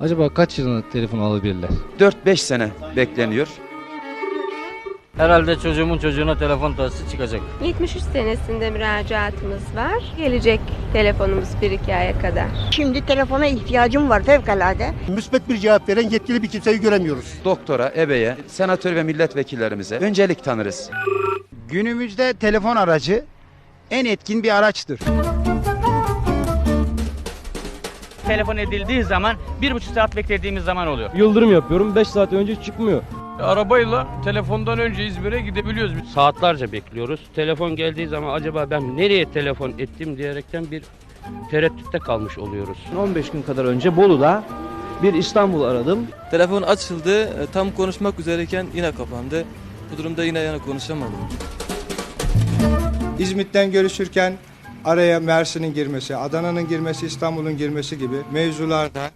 Acaba kaç yılında telefon alabilirler? 4-5 sene bekleniyor. Herhalde çocuğumun çocuğuna telefon tahsisi çıkacak. 73 senesinde müracaatımız var. Gelecek telefonumuz 1-2 aya kadar. Şimdi telefona ihtiyacım var fevkalade. Müsbet bir cevap veren yetkili bir kimseyi göremiyoruz. Doktora, ebeye, senatör ve milletvekillerimize öncelik tanırız. Günümüzde telefon aracı en etkin bir araçtır. Telefon edildiği zaman bir buçuk saat beklediğimiz zaman oluyor. Yıldırım yapıyorum 5 saat önce çıkmıyor. Arabayla telefondan önce İzmir'e gidebiliyoruz. Saatlerce bekliyoruz. Telefon geldiği zaman acaba ben nereye telefon ettim diyerekten bir tereddütte kalmış oluyoruz. 15 gün kadar önce Bolu'da bir İstanbul aradım. Telefon açıldı, e, tam konuşmak üzereyken yine kapandı. Bu durumda yine yani konuşamadım. İzmit'ten görüşürken araya Mersin'in girmesi, Adana'nın girmesi, İstanbul'un girmesi gibi mevzularda